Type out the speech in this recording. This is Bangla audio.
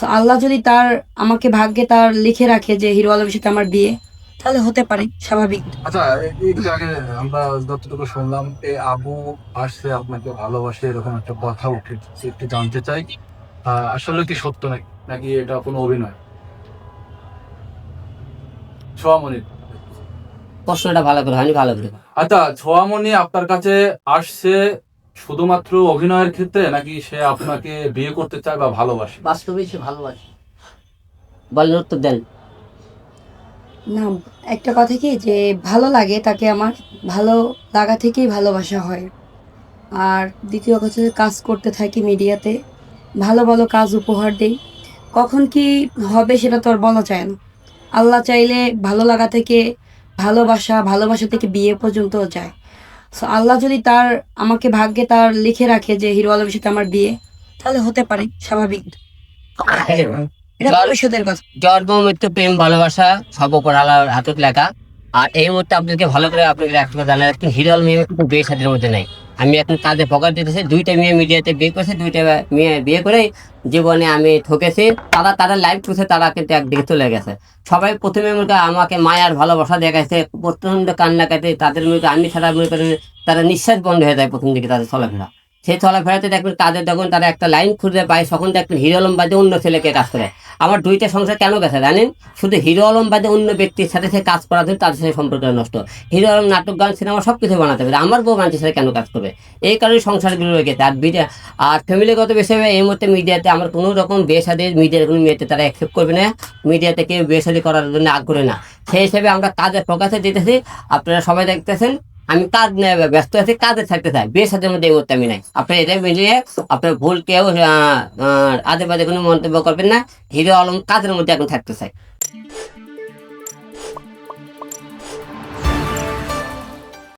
So, আল্লাহ যদি তার আমাকে ভাগ্যে তার লিখে রাখে যে হিরো আলমের সাথে আমার বিয়ে তাহলে হতে পারে স্বাভাবিক। আচ্ছা এ- একটু আগে আমরা যতটুকু শুনলাম এই আবু আসছে আপনাকে ভালোবাসে এরকম একটা কথা উঠে একটু জানতে চাই। আসলে কি সত্য নাকি নাকি এটা কোনো অভিনয়? ছোয়ামণি। প্রশ্নটা ভালো করে হয়নি ভালো করে। আচ্ছা ছোয়ামণি আপনার কাছে আসছে শুধুমাত্র অভিনয়ের ক্ষেত্রে নাকি সে আপনাকে বিয়ে করতে চায় বা ভালোবাসে? বাস্তবে সে ভালোবাসে। বলেন উত্তর দেন। না একটা কথা কি যে ভালো লাগে তাকে আমার ভালো লাগা থেকেই ভালোবাসা হয়। আর দ্বিতীয় কথা কাজ করতে থাকি মিডিয়াতে ভালো ভালো কাজ উপহার দেই। কখন কি হবে সেটা তো আর বলা যায় না। আল্লাহ চাইলে ভালো লাগা থেকে ভালোবাসা ভালোবাসা থেকে বিয়ে পর্যন্ত যায়। সো আল্লাহ যদি তার আমাকে ভাগ্যে তার লিখে রাখে যে হিরো আলমের সাথে আমার বিয়ে তাহলে হতে পারে স্বাভাবিক। এটা ভবিষ্যতের কথা। জন্ম মৃত্যু প্রেম ভালোবাসা সব উপর আল্লাহর হাতত লেখা। আর এই মুহূর্তে আপনাকে ভালো করে আপনাকে একটা কথা জানা রাখবেন হিরল মেয়ে কিন্তু বিয়ে সাথে মধ্যে নাই। আমি এখন কাজে পকার দিতেছি। দুইটা মেয়ে মিডিয়াতে বিয়ে করছে, দুইটা মেয়ে বিয়ে করে জীবনে আমি ঠকেছি। তারা তারা লাইভ টুসে তারা কিন্তু একদিকে চলে গেছে। সবাই প্রথমে মনে আমাকে মায়ার ভালোবাসা দেখাইছে। প্রচণ্ড কান্নাকাটি, তাদের মনে আমি ছাড়া মনে করেন তারা নিঃশ্বাস বন্ধ হয়ে যায় প্রথম দিকে তাদের চলাফেরা। সেই চলাফেরাতে দেখবেন তাদের যখন তারা একটা লাইন খুঁজে পায়, তখন দেখবেন হিরো আলম বাদে অন্য ছেলেকে কাজ করে। আমার দুইটা সংসার কেন গেছে জানেন? শুধু হিরো আলম বাদে অন্য ব্যক্তির সাথে সে কাজ করা জন্য তাদের সাথে সম্পর্ক নষ্ট। হিরো আলম নাটক, গান, সিনেমা সব কিছু বানাতে পারে, আমার বউ মানুষের সাথে কেন কাজ করবে? এই কারণে সংসারগুলো রয়ে গেছে আর বিটা আর ফ্যামিলিগত বিষয়ে এই মুহূর্তে মিডিয়াতে আমার কোনো রকম বিয়ে সাদে মিডিয়ার কোনো মেয়েতে তারা অ্যাকসেপ্ট করবে না। মিডিয়াতে কেউ বিয়ে শাদী করার জন্য আগ্রহী না। সেই হিসেবে আমরা কাজের প্রকাশে দিতেছি। আপনারা সবাই দেখতেছেন। আমি কাজ নিয়ে ব্যস্ত আছি, কাজে থাকতে চাই। সাথে মধ্যে করতে আমি নাই। আপনি এটা মিলিয়ে আপনার ভুল কেউ আদে বাদে কোনো মন্তব্য করবেন না। হিরো আলম কাজের মধ্যে এখন থাকতে চাই।